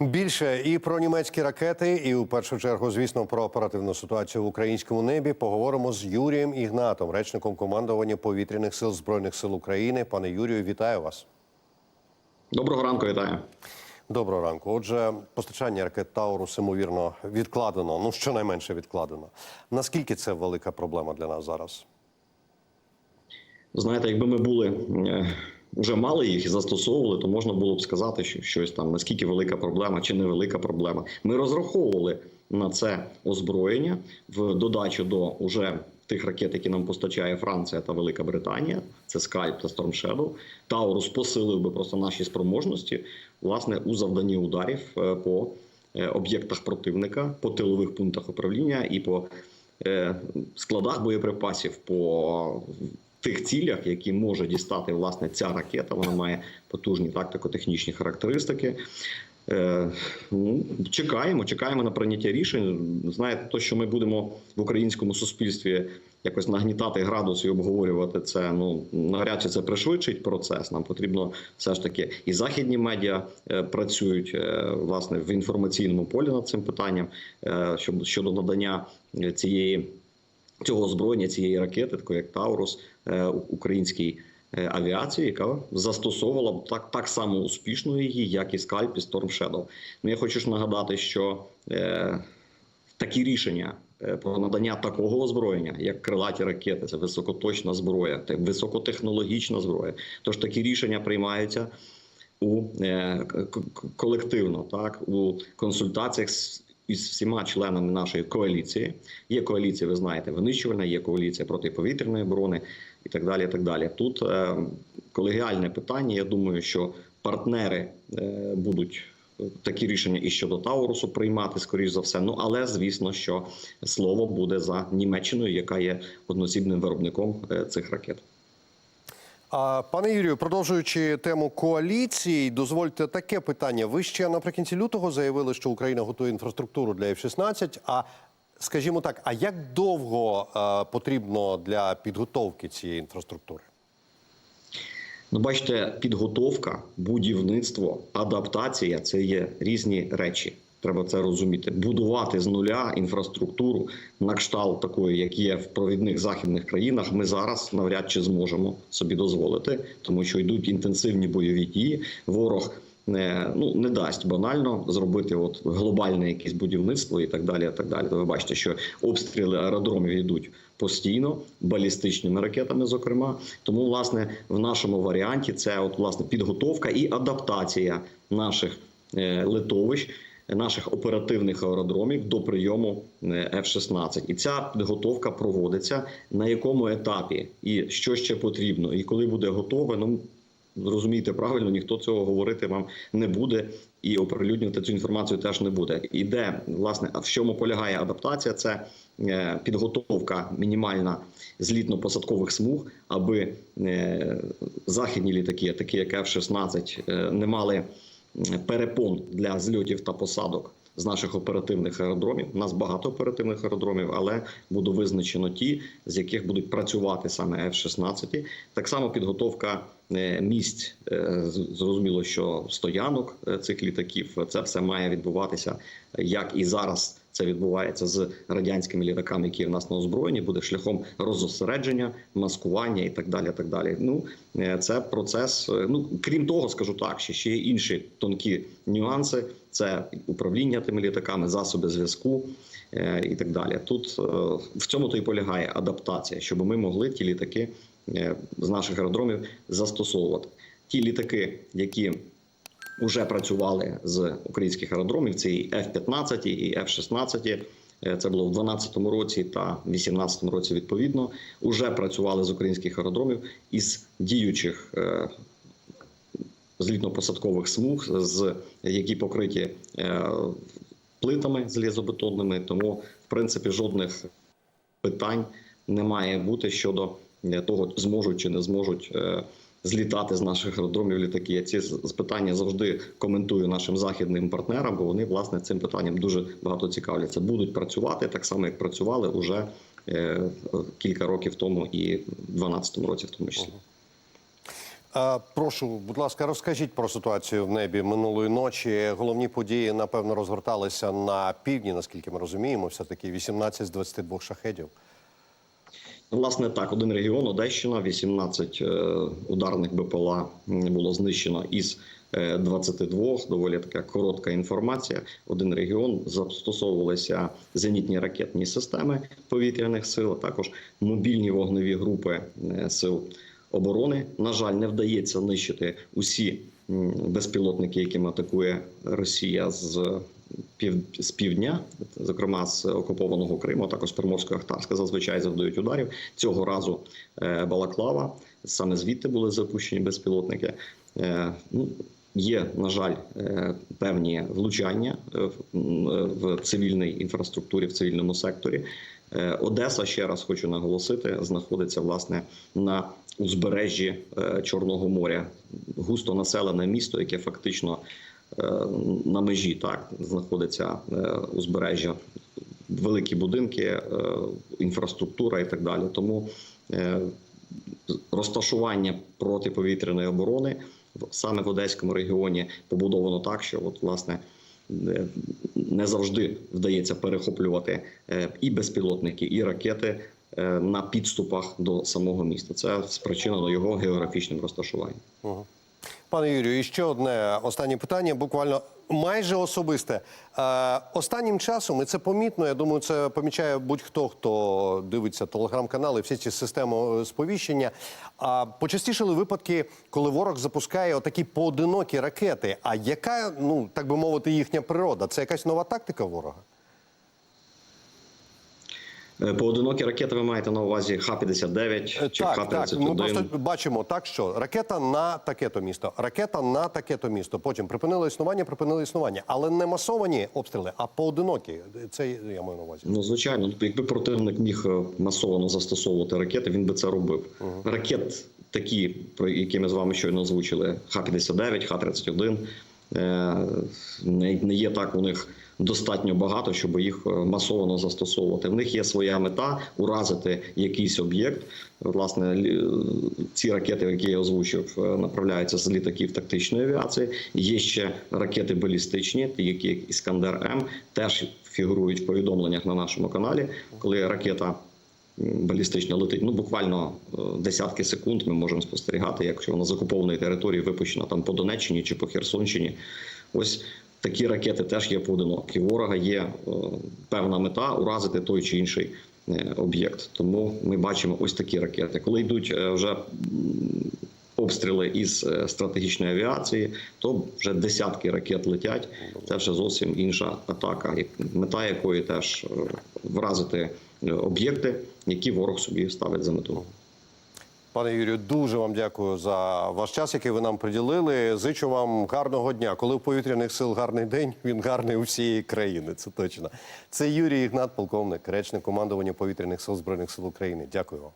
Більше і про німецькі ракети, і у першу чергу, звісно, про оперативну ситуацію в українському небі поговоримо з Юрієм Ігнатом, речником командування повітряних сил збройних сил України. Пане Юрію, вітаю вас. Доброго ранку, вітаю. Доброго ранку. Отже, постачання ракет Таурус ймовірно відкладено. Ну щонайменше відкладено. Наскільки це велика проблема для нас зараз? Знаєте, якби ми були е, вже мали їх і застосовували, то можна було б сказати, що щось там наскільки велика проблема чи невелика проблема. Ми розраховували на це озброєння в додачу до уже тих ракет, які нам постачає Франція та Велика Британія. Це Скальп та Storm Shadow. Таурус посилив би просто наші спроможності власне у завданні ударів е, по е, об'єктах противника, по тилових пунктах управління і по е, складах боєприпасів. по Тих цілях, які може дістати власне ця ракета, вона має потужні тактико-технічні характеристики. Е, ну, чекаємо, чекаємо на прийняття рішень. Знаєте, то, що ми будемо в українському суспільстві якось нагнітати градус і обговорювати це. Ну навряд чи це пришвидшить процес. Нам потрібно все ж таки і західні медіа е, працюють е, власне в інформаційному полі над цим питанням щодо, надання цієї. Цього озброєння цієї ракети, такої як Таурус, е, українській е, авіації, яка застосовувала б так так само успішно її, як і Скальп і Storm Shadow. Ну я хочу ж нагадати, що е, такі рішення е, про надання такого озброєння, як крилаті ракети, це високоточна зброя, це високотехнологічна зброя. Тож такі рішення приймаються у е, колективно, так у консультаціях з із всіма членами нашої коаліції. Є коаліція, ви знаєте, винищувальна, є коаліція протиповітряної оборони і так далі. Так далі. Тут е, колегіальне питання. Я думаю, що партнери е, будуть. Такі рішення і щодо Таурусу приймати, скоріш за все. Ну але звісно, що слово буде за Німеччиною, яка є одноцібним виробником е, цих ракет. Пане Юрію, продовжуючи тему коаліції, дозвольте таке питання. Ви ще наприкінці лютого заявили, що Україна готує інфраструктуру для F-16, А скажімо так, а як довго потрібно для підготовки цієї інфраструктури? Ну, бачите, підготовка, будівництво, адаптація це є різні речі. Треба це розуміти. Будувати з нуля інфраструктуру на кшталт такої, як є в провідних західних країнах. Ми зараз навряд чи зможемо собі дозволити, тому що йдуть інтенсивні бойові дії. Ворог не ну не дасть банально зробити от глобальне якесь будівництво і так далі. І так далі. То ви бачите, що обстріли аеродромів йдуть постійно балістичними ракетами, зокрема. Тому, власне, в нашому варіанті це от власне підготовка і адаптація наших е, литовищ. Наших оперативних аеродромів до прийому е, F-16. і ця підготовка проводиться на якому етапі, і що ще потрібно, і коли буде готове. Ну Розумієте правильно, ніхто цього говорити вам не буде і оприлюднювати цю інформацію теж не буде. Іде власне, а в чому полягає адаптація? Це е, підготовка мінімальна злітно-посадкових смуг, аби е, західні літаки, такі як F-16, е, не мали перепон для зльотів та посадок. З наших оперативних аеродромів У нас багато оперативних аеродромів, але буде визначено ті, з яких будуть працювати саме F-16. Так само підготовка місць е, зрозуміло, що стоянок е, цих літаків це все має відбуватися, як і зараз це відбувається з радянськими літаками, які в нас на озброєнні, буде шляхом розосередження, маскування і так далі. Так далі. Ну е, це процес. е, Ну крім того, скажу так, що ще є інші тонкі нюанси. Це управління тими літаками, засоби зв'язку е, і так далі. Тут е, в цьому то і полягає адаптація, щоб ми могли ті літаки е, з наших аеродромів застосовувати. Ті літаки, які вже працювали з українських аеродромів, це і F-15, і F-16, Е, Це було в 2012 році та 2018 році відповідно. Уже працювали з українських аеродромів із діючих е, злітно-посадкових смуг, з які покриті е, плитами залізобетонними. Тому, в принципі, жодних питань не має бути щодо е, того, зможуть чи не зможуть. е, Злітати з наших аеродромів літаки. Я ці питання завжди коментую нашим західним партнерам, бо вони власне цим питанням дуже багато цікавляться. Будуть працювати так само, як працювали уже е, кілька років тому, і в 2012 році, в тому числі. Прошу, будь ласка, розкажіть про ситуацію в небі минулої ночі. Головні події, напевно, розгорталися на півдні, наскільки ми розуміємо. Все таки 18 з 22 шахедів. Ну, Власне, так, один регіон Одещина, 18 е, ударних БПЛА було знищено із е, 22. Доволі така коротка інформація. Один регіон застосовувалися зенітні ракетні системи повітряних сил, а також мобільні вогневі групи е, сил оборони. На жаль, не вдається нищити усі безпілотники, якими атакує Росія з пів з півдня, зокрема з окупованого Криму, також з Приморсько-Ахтарська, зазвичай завдають ударів. Цього разу е, Балаклава саме звідти були запущені безпілотники. Е, ну, Є, на жаль, е, певні влучання в- цивільній інфраструктурі, в цивільному секторі. Одеса, ще раз хочу наголосити, знаходиться власне на узбережжі Чорного моря, густо населене місто, яке фактично е, на межі так знаходиться е, узбережжя, великі будинки, е, інфраструктура і так далі. Тому розташування протиповітряної оборони саме в Одеському регіоні побудовано так, що от власне. Не завжди вдається перехоплювати і безпілотники, і ракети на підступах до самого міста. Це спричинено його географічним розташуванням. Пане Юрію, і ще одне останнє питання, буквально майже особисте. Е, останнім часом, і це помітно, я думаю, це помічає будь-хто, хто дивиться телеграм-канали, всі ці системи е, сповіщення. А почастішали випадки, коли ворог запускає отакі поодинокі ракети. А яка, ну так би мовити, їхня природа? Це якась нова тактика ворога? Е, Поодинокі ракети ви маєте на увазі Х-59 Е, чи Так, так. Х-31? Ми просто бачимо так, що ракета на таке-то місто, ракета на таке-то місто. Потім припинили існування, припинили існування, але не масовані обстріли, а поодинокі. Це я маю на увазі. Ну, звичайно, якби противник міг е, масово застосовувати ракети, він би це робив. Ракет такі, про які ми з вами щойно озвучили, Х-59, Х-31, е, не, не є так у них достатньо багато, щоб їх е, масово застосовувати. В них є своя мета уразити якийсь об'єкт. Власне, ці ракети, які я озвучив, е, направляються з літаків тактичної авіації. Є ще ракети балістичні, ті, які як Іскандер М, теж фігурують в повідомленнях на нашому каналі, коли ракета балістична летить. Ну буквально е, десятки секунд ми можемо спостерігати, якщо вона з окупованої території випущена там по Донеччині чи по Херсонщині. Ось такі ракети теж є поодинокі. Ворога є е, певна мета уразити той чи інший е, об'єкт. Тому ми бачимо ось такі ракети. Коли йдуть е, вже обстріли із стратегічної авіації, то вже десятки ракет летять. Це вже зовсім інша атака, мета якої теж вразити об'єкти, які ворог собі ставить за мету. Пане Юрію, дуже вам дякую за ваш час, який ви нам приділили. Зичу вам гарного дня. Коли в повітряних сил гарний день, він гарний у всієї країни. Це точно. Це Юрій Ігнат, полковник, речник командування повітряних сил збройних сил України. Дякую вам.